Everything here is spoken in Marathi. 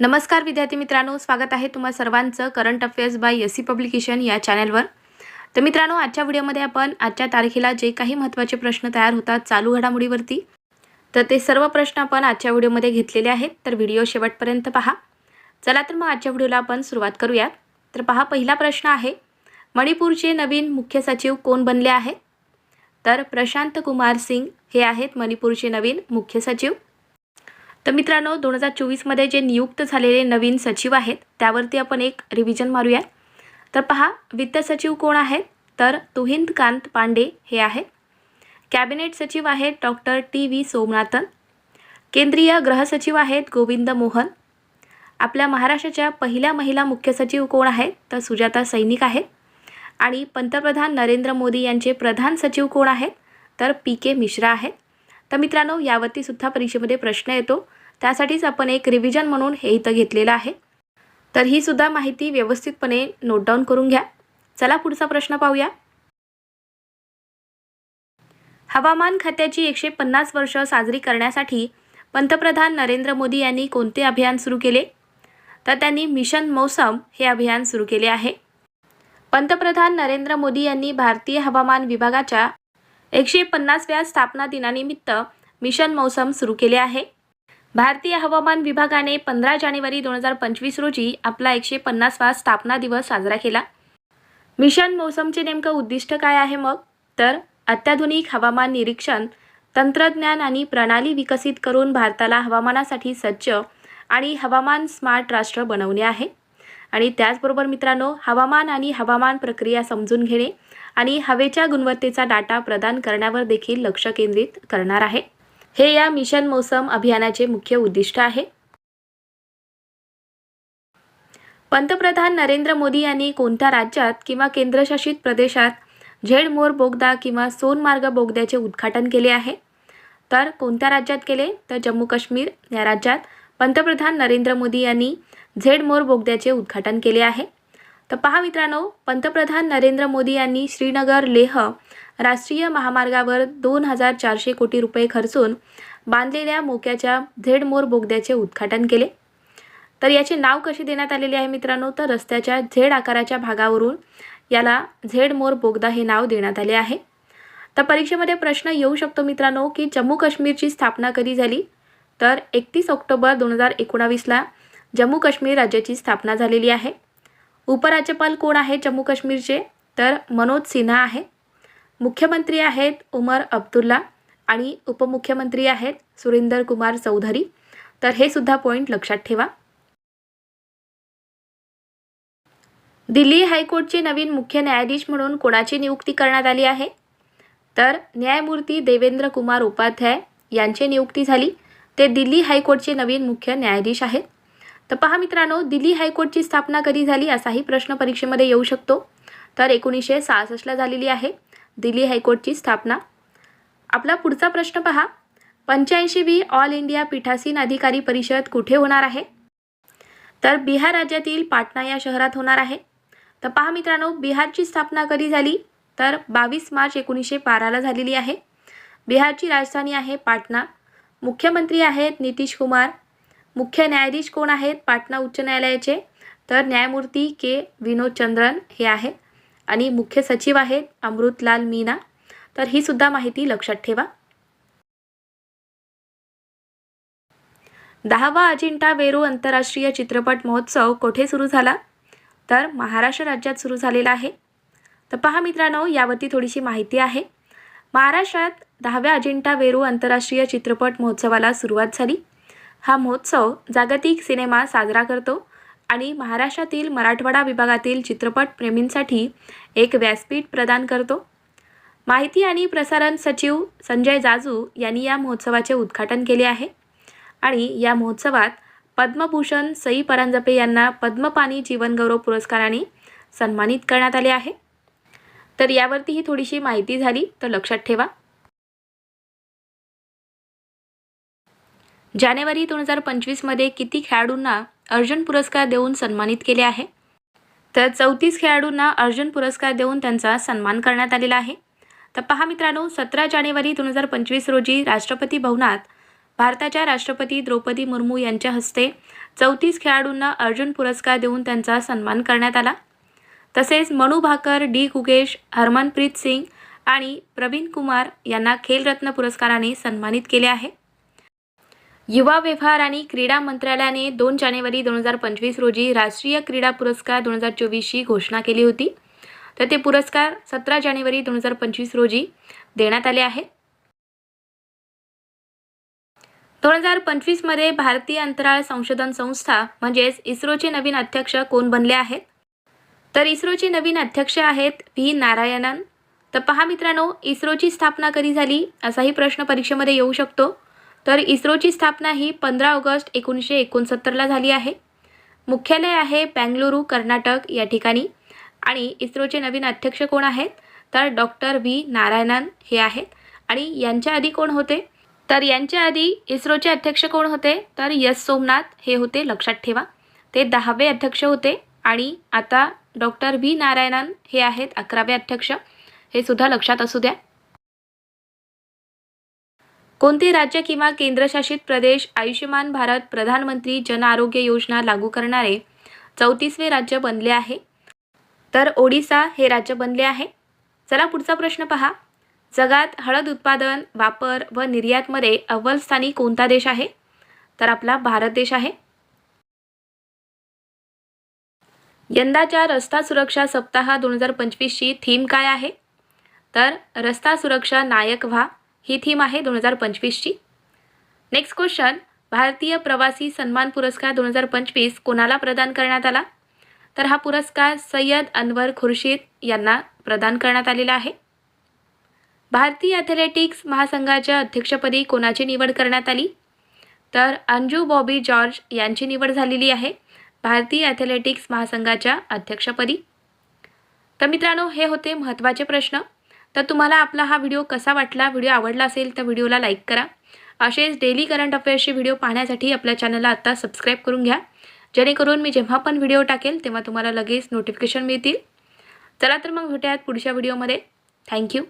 नमस्कार विद्यार्थी मित्रांनो स्वागत आहे तुम्हा सर्वांचं current affairs by S C publication या चॅनलवर. तर मित्रांनो आजच्या व्हिडिओमध्ये आपण आजच्या तारखेला जे काही महत्त्वाचे प्रश्न तयार होतात चालू घडामोडीवरती तर ते सर्व प्रश्न आपण आजच्या व्हिडिओमध्ये घेतलेले आहेत. तर व्हिडिओ शेवटपर्यंत पहा. चला तर मग आजच्या व्हिडिओला आपण सुरुवात करूयात तर पहा पहिला प्रश्न आहे मणिपूरचे नवीन मुख्य सचिव कोण बनले आहेत? तर प्रशांत कुमार सिंग हे आहेत मणिपूरचे नवीन मुख्य सचिव. तर मित्रांनो दोन हजार चोवीसमध्ये जे नियुक्त झालेले नवीन सचिव आहेत त्यावरती आपण एक रिव्हिजन मारूया. तर पहा वित्त सचिव कोण आहेत? तर तुहिंदकांत पांडे हे आहेत. कॅबिनेट सचिव आहेत डॉक्टर टी व्ही सोमनाथन. केंद्रीय गृहसचिव आहेत गोविंद मोहन. आपल्या महाराष्ट्राच्या पहिल्या महिला मुख्य सचिव कोण आहेत? तर सुजाता सैनिक आहेत. आणि पंतप्रधान नरेंद्र मोदी यांचे प्रधान सचिव कोण आहेत? तर पी के मिश्रा आहेत. तर मित्रांनो यावरती सुद्धा परीक्षेमध्ये प्रश्न येतो. त्यासाठीच आपण एक रिव्हिजन म्हणून हे इथं घेतलेलं आहे. तर ही सुद्धा माहिती व्यवस्थितपणे नोट डाऊन करून घ्या. चला पुढचा प्रश्न पाहूया. हवामान खात्याची एकशे पन्नास वर्ष साजरी करण्यासाठी पंतप्रधान नरेंद्र मोदी यांनी कोणते अभियान सुरू केले? तर त्यांनी मिशन मौसम हे अभियान सुरू केले आहे. पंतप्रधान नरेंद्र मोदी यांनी भारतीय हवामान विभागाच्या एकशे पन्नासव्या स्थापना दिनानिमित्त मिशन मौसम सुरू केले आहे. भारतीय हवामान विभागाने पंधरा जानेवारी दोन हजार पंचवीस रोजी आपला एकशे पन्नासवा स्थापना दिवस साजरा केला. मिशन मौसमचे नेमकं उद्दिष्ट काय आहे मग? तर अत्याधुनिक हवामान निरीक्षण तंत्रज्ञान आणि प्रणाली विकसित करून भारताला हवामानासाठी सज्ज आणि हवामान स्मार्ट राष्ट्र बनवणे आहे. आणि त्याचबरोबर मित्रांनो हवामान आणि हवामान प्रक्रिया समजून घेणे आणि हवेच्या गुणवत्तेचा डाटा प्रदान करण्यावर देखील लक्ष केंद्रित करणार आहे. हे या मिशन मौसम अभियानाचे मुख्य उद्दिष्ट आहे. पंतप्रधान नरेंद्र मोदी यांनी कोणत्या राज्यात किंवा केंद्रशासित प्रदेशात झेड मोर बोगदा किंवा सोनमार्ग बोगद्याचे उद्घाटन केले आहे? तर कोणत्या राज्यात केले? तर जम्मू काश्मीर. या राज्यात पंतप्रधान नरेंद्र मोदी यांनी झेड मोर बोगद्याचे उद्घाटन केले आहे. तर पहा मित्रांनो पंतप्रधान नरेंद्र मोदी यांनी श्रीनगर लेह राष्ट्रीय महामार्गावर दोन हजार चारशे कोटी रुपये खर्चून बांधलेल्या मोक्याच्या झेड मोर बोगद्याचे उद्घाटन केले. तर याचे नाव कसे देण्यात आलेले आहे मित्रांनो तर रस्त्याच्या झेड आकाराच्या भागावरून याला झेड मोर बोगदा हे नाव देण्यात आले आहे. तर परीक्षेमध्ये प्रश्न येऊ शकतो मित्रांनो की जम्मू काश्मीरची स्थापना कधी झाली? तर एकतीस ऑक्टोबर दोन हजार एकोणावीसला जम्मू काश्मीर राज्याची स्थापना झालेली आहे. उपराज्यपाल कोण आहे जम्मू काश्मीरचे? तर मनोज सिन्हा आहे. मुख्यमंत्री आहेत उमर अब्दुल्ला आणि उपमुख्यमंत्री आहेत सुरेंदर कुमार चौधरी. तर हे सुद्धा पॉईंट लक्षात ठेवा. दिल्ली हायकोर्टचे नवीन मुख्य न्यायाधीश म्हणून कोणाची नियुक्ती करण्यात आली आहे? तर न्यायमूर्ती देवेंद्र कुमार उपाध्याय यांची नियुक्ती झाली. ते दिल्ली हायकोर्टचे नवीन मुख्य न्यायाधीश आहेत. तर पहा मित्रांनो दिल्ली हायकोर्टची स्थापना कधी झाली असाही प्रश्न परीक्षेमध्ये येऊ शकतो. तर एकोणीसशे सहासष्टला झालेली आहे दिल्ली हायकोर्टची स्थापना. आपला पुढचा प्रश्न पहा. पंच्याऐंशी बी ऑल इंडिया पीठासीन अधिकारी परिषद कुठे होणार आहे? तर बिहार राज्यातील पाटणा या शहरात होणार आहे. तर पहा मित्रांनो बिहारची स्थापना कधी झाली? तर बावीस मार्च एकोणीसशे बाराला झालेली आहे. बिहारची राजधानी आहे पाटणा. मुख्यमंत्री आहेत नितीश कुमार. मुख्य न्यायाधीश कोण आहेत? पाटणा उच्च न्यायालयाचे. तर न्यायमूर्ती के. विनोद चंद्रन हे आहेत. आणि मुख्य सचिव आहेत अमृतलाल मीना. तर ही सुद्धा माहिती लक्षात ठेवा. दहावा अजिंठा वेरू आंतरराष्ट्रीय चित्रपट महोत्सव कोठे सुरू झाला? तर महाराष्ट्र राज्यात सुरू झालेला आहे. तर पहा मित्रांनो यावरती थोडीशी माहिती आहे. महाराष्ट्रात दहाव्या अजिंठा वेरू आंतरराष्ट्रीय चित्रपट महोत्सवाला सुरुवात झाली. हा महोत्सव जागतिक सिनेमा साजरा करतो आणि महाराष्ट्रातील मराठवाडा विभागातील चित्रपटप्रेमींसाठी एक व्यासपीठ प्रदान करतो. माहिती आणि प्रसारण सचिव संजय जाजू यांनी या महोत्सवाचे उद्घाटन केले आहे आणि या महोत्सवात पद्मभूषण सई परांजपे यांना पद्मपाणी जीवनगौरव पुरस्काराने सन्मानित करण्यात आले आहे. तर यावरती ही थोडीशी माहिती झाली तर लक्षात ठेवा. जानेवारी दोन हजार पंचवीसमध्ये किती खेळाडूंना अर्जुन पुरस्कार देऊन सन्मानित केले आहे? तर चौतीस खेळाडूंना अर्जुन पुरस्कार देऊन त्यांचा सन्मान करण्यात आलेला आहे. तर पहा मित्रांनो सतरा जानेवारी दोन हजार पंचवीस रोजी राष्ट्रपती भवनात भारताच्या राष्ट्रपती द्रौपदी मुर्मू यांच्या हस्ते चौतीस खेळाडूंना अर्जुन पुरस्कार देऊन त्यांचा सन्मान करण्यात आला. तसेच मनू भाकर डी कुगेश हरमनप्रीत सिंग आणि प्रवीण कुमार यांना खेलरत्न पुरस्काराने सन्मानित केले आहे. युवा व्यवहार आणि क्रीडा मंत्रालयाने दोन जानेवारी दोन हजार पंचवीस रोजी राष्ट्रीय क्रीडा पुरस्कार दोन हजार चोवीसची घोषणा केली होती. तर ते पुरस्कार सतरा जानेवारी दोन हजार पंचवीस रोजी देण्यात आले आहे. दोन हजार पंचवीसमध्ये भारतीय अंतराळ संशोधन संस्था म्हणजेच इस्रोचे नवीन अध्यक्ष कोण बनले आहेत? तर इस्रोचे नवीन अध्यक्ष आहेत व्ही नारायणन. तर पहा मित्रांनो इस्रोची स्थापना कधी झाली असाही प्रश्न परीक्षेमध्ये येऊ शकतो. तर इस्रोची स्थापना ही पंधरा ऑगस्ट एकोणीसशे एकोणसत्तरला झाली आहे. मुख्यालय आहे बँगलुरू कर्नाटक या ठिकाणी. आणि इस्रोचे नवीन अध्यक्ष कोण आहेत? तर डॉक्टर व्ही नारायणन हे आहेत. आणि यांच्या आधी कोण होते? तर यांच्या आधी इस्रोचे अध्यक्ष कोण होते? तर यस सोमनाथ हे होते लक्षात ठेवा. ते दहावे अध्यक्ष होते आणि आता डॉक्टर व्ही नारायणन हे आहेत अकरावे अध्यक्ष. हे सुद्धा लक्षात असू द्या. कोणते राज्य किंवा केंद्रशासित प्रदेश आयुष्यमान भारत प्रधानमंत्री जन आरोग्य योजना लागू करणारे चौतीसवे राज्य बनले आहे? तर ओडिसा हे राज्य बनले आहे. चला पुढचा प्रश्न पहा. जगात हळद उत्पादन वापर व निर्यातमध्ये अव्वल स्थानी कोणता देश आहे? तर आपला भारत देश आहे. यंदाच्या रस्ता सुरक्षा सप्ताह दोन हजार पंचवीसची थीम काय आहे? तर रस्ता सुरक्षा नायक व्हा. ही थीम आहे दोन हजार पंचवीसची. नेक्स्ट क्वेश्चन भारतीय प्रवासी सन्मान पुरस्कार दोन हजार पंचवीस कोणाला प्रदान करण्यात आला? तर हा पुरस्कार सय्यद अनवर खुर्शीद यांना प्रदान करण्यात आलेला आहे. भारतीय ॲथलेटिक्स महासंघाच्या अध्यक्षपदी कोणाची निवड करण्यात आली? तर अंजू बॉबी जॉर्ज यांची निवड झालेली आहे भारतीय ॲथलेटिक्स महासंघाच्या अध्यक्षपदी. तर मित्रांनो हे होते महत्त्वाचे प्रश्न. तर तुम्हाला आपला हा व्हिडिओ कसा वाटला? व्हिडिओ आवडला असेल तर व्हिडिओला लाईक करा. असेच डेली करंट अफेअर्सचे व्हिडिओ पाहण्यासाठी आपल्या चॅनलला आत्ता सबस्क्राईब करून घ्या. जेणेकरून मी जेव्हा पण व्हिडिओ टाकेल तेव्हा तुम्हाला लगेच नोटिफिकेशन मिळतील. चला तर मग भेटूयात पुढच्या व्हिडिओमध्ये थँक्यू